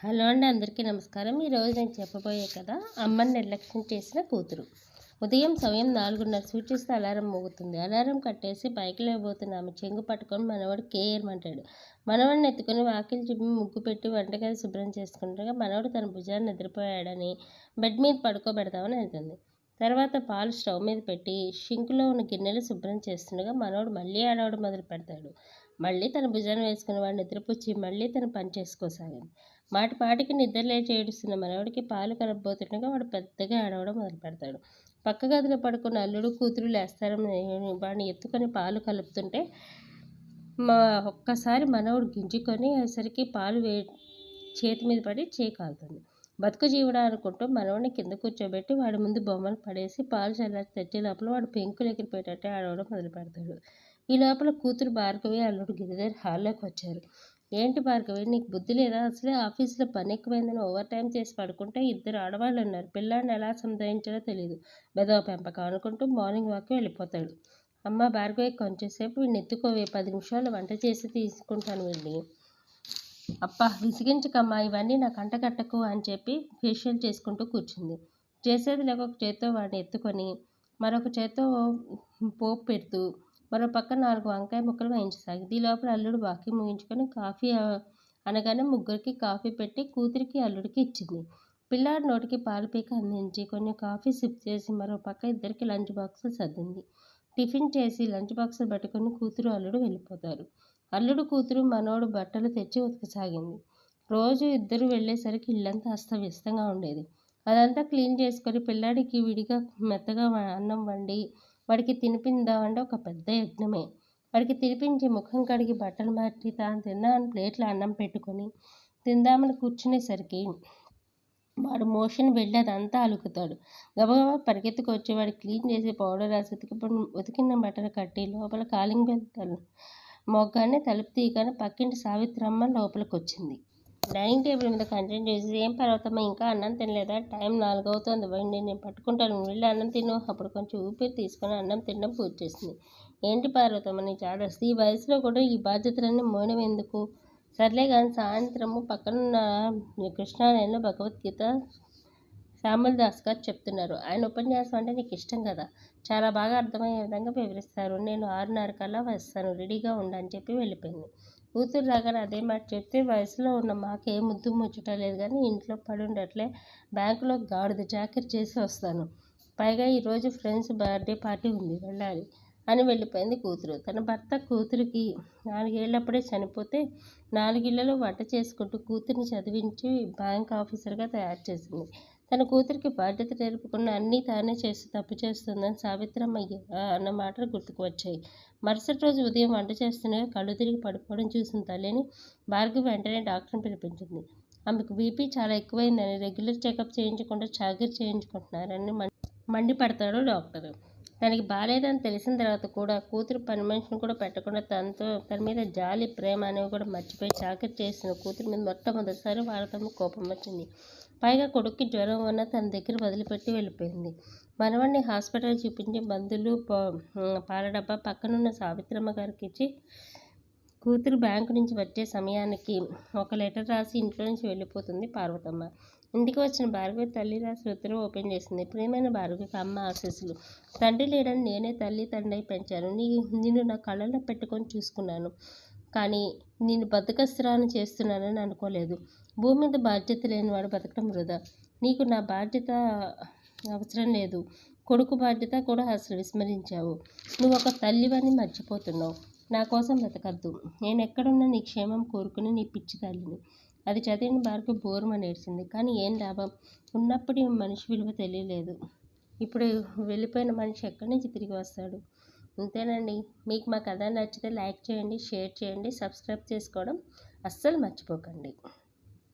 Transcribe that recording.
Hello అండి అందరికీ నమస్కారం. ఈరోజు నేను చెప్పబోయే కదా అమ్మని నిర్లక్ష్యం చేసిన కూతురు. ఉదయం సమయం నాలుగున్నర సూచిస్తే అలారం మోగుతుంది. అలారం కట్టేసి బైక్ లేకపోతున్న ఆమె చెంగు పట్టుకొని మనవాడు కేయర్మంటాడు మనవాడిని ఎత్తుకొని వాకిలి చూపి ముగ్గు పెట్టి వంటగది శుభ్రం చేసుకుంటాగా మనవాడు తన భుజాన్ని నిద్రపోయాడని బెడ్ మీద పడుకోబెడతామని అవుతుంది తర్వాత పాలు స్టవ్ మీద పెట్టి షింకులో ఉన్న గిన్నెలు శుభ్రం చేస్తుండగా మనవాడు మళ్ళీ ఆడవడం మొదలు పెడతాడు మళ్ళీ తన భుజాన్ని వేసుకుని వాడు నిద్రపుచ్చి మళ్ళీ తను పని చేసుకోసాగాడు. మాటి పాటికి నిద్ర ఏడుస్తున్న మనవడికి పాలు కలపబోతుండగా వాడు పెద్దగా ఆడవడం మొదలు పెడతాడు పక్క గదిలో పడుకున్న అల్లుడు కూతురు లేస్తారని వాడిని ఎత్తుకొని పాలు కలుపుతుంటే మా ఒక్కసారి మనవుడు గింజుకొని అసరికి పాలు వే చేతి మీద పడి చేయి కాలుతుంది. బతుకు జీవుడా అనుకుంటూ మనవడిని కింద కూర్చోబెట్టి వాడి ముందు బొమ్మలు పడేసి పాలు చల్లారి తెచ్చే లోపల వాడు పెంకులు ఎగిరిపోయేటట్టే ఆడవడం మొదలు పెడతాడు ఈ లోపల కూతురు భార్గవి అల్లుడు గిరిధర్ హాల్లోకి వచ్చారు. ఏంటి భార్గవి నీకు బుద్ధి లేదా? అసలే ఆఫీస్లో పని ఎక్కువైందని ఓవర్ టైం చేసి పడుకుంటే ఇద్దరు ఆడవాళ్ళు ఉన్నారు. పిల్లాడిని ఎలా సంధాయించాలో తెలియదు బెదవ పెంపకం అనుకుంటూ మార్నింగ్ వాక్కి వెళ్ళిపోతాడు. అమ్మ భార్గవి కొంచెంసేపు వీడిని ఎత్తుకోవే. పది నిమిషాలు వంట చేసి తీసుకుంటాను వీడిని. అప్ప విసిగించకమ్మా ఇవన్నీ నా కంటకట్టకు అని చెప్పి ఫేషియల్ చేసుకుంటూ కూర్చుంది. చేసేది లేక ఒక చేత్తో వాడిని ఎత్తుకొని మరొక చేత్తో పోపు పెడుతూ మరో పక్క నాలుగు వంకాయ ముక్కలు వేయించసాగింది ఈ లోపల అల్లుడు బాకీ ముగించుకొని కాఫీ అనగానే ముగ్గురికి కాఫీ పెట్టి కూతురికి అల్లుడికి ఇచ్చింది. పిల్లాడి నోటికి పాలు పీక అందించి కొన్ని కాఫీ సిప్ చేసి మరో పక్క ఇద్దరికి లంచ్ బాక్సులు సర్దింది. టిఫిన్ చేసి లంచ్ బాక్సులు పట్టుకొని కూతురు అల్లుడు వెళ్ళిపోతారు. అల్లుడు కూతురు మనోడు బట్టలు తెచ్చి ఉతకసాగింది. రోజు ఇద్దరు వెళ్ళేసరికి ఇల్లంతా అస్తవ్యస్తంగా ఉండేది. అదంతా క్లీన్ చేసుకొని పిల్లాడికి విడిగా మెత్తగా అన్నం వండి వాడికి తినిపిందామంటే ఒక పెద్ద యజ్ఞమే. వాడికి తినిపించి ముఖం కడిగి బట్టలు మార్చి తాను తిన్నామని ప్లేట్లో అన్నం పెట్టుకొని తిందామని కూర్చునేసరికి వాడు మోషన్ వెళ్ళి అదంతా అలుకుతాడు. గబగబా పరిగెత్తుకొచ్చి వాడు క్లీన్ చేసి పౌడర్ రాసి ఉతికి ఉతికిన బట్టలు కట్టి లోపల కాలింగ్ బెల్ మొగ్గానే తలుపు తీయగానే పక్కింటి సావిత్రమ్మ లోపలికి వచ్చింది డైనింగ్ టేబుల్ మీద కంటెంట్ చేసి ఏం పర్వతమ్మ ఇంకా అన్నం తినలేదా? టైం నాలుగు అవుతుంది వండి నేను పట్టుకుంటాను. వెళ్ళి అన్నం తిను. అప్పుడు కొంచెం ఊపిరి తీసుకొని అన్నం తినడం పూర్తి చేసింది. ఏంటి పార్వతమ్మ నీ చాడస్ ఈ వయసులో కూడా ఈ బాధ్యతలన్నీ మోయడం ఎందుకు? సర్లే కానీ సాయంత్రము పక్కనున్న కృష్ణాలయంలో భగవద్గీత శ్యామల్ దాస్ గారు చెప్తున్నారు. ఆయన ఉపన్యాసం అంటే నీకు ఇష్టం కదా? చాలా బాగా అర్థమయ్యే విధంగా వివరిస్తారు. నేను ఆరున్నర కల్లా వస్తాను. రెడీగా ఉండని చెప్పి వెళ్ళిపోయింది. కూతురు రాగానే అదే మాట చెప్తే వయసులో ఉన్న మాకే ముద్దు ముచ్చట లేదు కానీ ఇంట్లో పడుండట్లే బ్యాంకులో గాడిద జాకెట్ చేసి వస్తాను. పైగా ఈరోజు ఫ్రెండ్స్ బర్త్డే పార్టీ ఉంది వెళ్ళాలి అని వెళ్ళిపోయింది కూతురు. తన భర్త కూతురికి నాలుగేళ్ళప్పుడే చనిపోతే నాలుగిళ్ళలో వంట చేసుకుంటూ కూతురిని చదివించి బ్యాంక్ ఆఫీసర్గా తయారు చేసింది. తన కూతురికి బాధ్యత నేర్పుకున్న అన్నీ తానే చేసి తప్పు చేస్తుందని సావిత్రమ్మ అన్న మాటలు గుర్తుకు వచ్చాయి. మరుసటి రోజు ఉదయం వంట చేస్తుండగా కళ్ళు తిరిగి పడిపోవడం చూసిన తల్లిని భార్గవి వెంటనే డాక్టర్ని పిలిపించింది. ఆమెకు బీపీ చాలా ఎక్కువైందని రెగ్యులర్ చెకప్ చేయించకుండా చాకరీ చేయించుకుంటున్నారని మండిపడతాడు డాక్టర్. తనకి బాగాలేదని తెలిసిన తర్వాత కూడా కూతురు పని మనిషిని కూడా పెట్టకుండా తనతో తన మీద జాలి ప్రేమ అనేవి కూడా మర్చిపోయి చాకరి చేసిన కూతురు మీద మొట్టమొదటిసారి వాళ్ళతో కోపం వచ్చింది. పైగా కొడుక్కి జ్వరం ఉన్న తన దగ్గర వదిలిపెట్టి వెళ్ళిపోయింది. మనవాడిని హాస్పిటల్ చూపించి మందులు పాల డబ్బా పక్కనున్న సావిత్రమ్మ గారికి ఇచ్చి కూతురు బ్యాంకు నుంచి వచ్చే సమయానికి ఒక లెటర్ రాసి ఇంట్లో నుంచి వెళ్ళిపోతుంది పార్వతమ్మ. ఇంటికి వచ్చిన భార్గవి తల్లి రాసిన ఉత్తరం ఓపెన్ చేసింది. ప్రియమైన భార్గవికి అమ్మ ఆశీస్సులు. తండ్రి లేడని నేనే తల్లి తండ్రి పెంచాను. నీ నిన్ను నా కళ్ళలో పెట్టుకొని చూసుకున్నాను. కానీ నేను బతుకస్త్రాన్ని చేస్తున్నానని అనుకోలేదు. భూమి మీద బాధ్యత లేని వాడు బతకడం వృధా. నీకు నా బాధ్యత అవసరం లేదు. కొడుకు బాధ్యత కూడా అసలు విస్మరించావు. నువ్వు ఒక తల్లివని మర్చిపోతున్నావు. నా కోసం బ్రతకద్దు నేను ఎక్కడున్నా నీ క్షేమం కోరుకుని నీ పిచ్చి తల్లిని అది చదివిన బార్కు బోరుమ నేర్చింది కానీ ఏం లాభం? ఉన్నప్పుడు మనిషి విలువ తెలియలేదు. ఇప్పుడు వెళ్ళిపోయిన మనిషి ఎక్కడి నుంచి తిరిగి వస్తాడు? అంతేనండి. మీకు మా కథ నచ్చితే లైక్ చేయండి షేర్ చేయండి సబ్స్క్రైబ్ చేసుకోవడం అస్సలు మర్చిపోకండి.